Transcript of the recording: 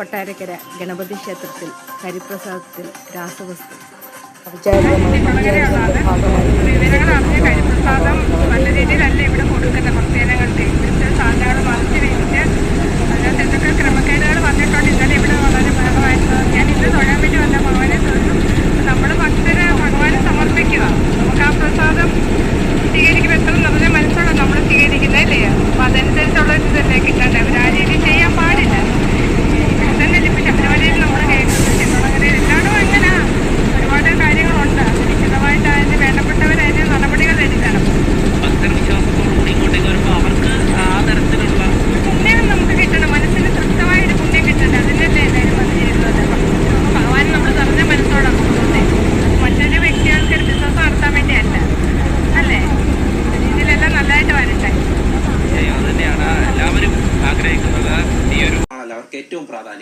കൊട്ടാരക്കര ഗണപതി ക്ഷേത്രത്തിൽ ഹരിപ്രസാദത്തിൽ രാസവസ്തു. വിവരങ്ങൾ അവർക്ക് ഏറ്റവും പ്രാധാന്യം.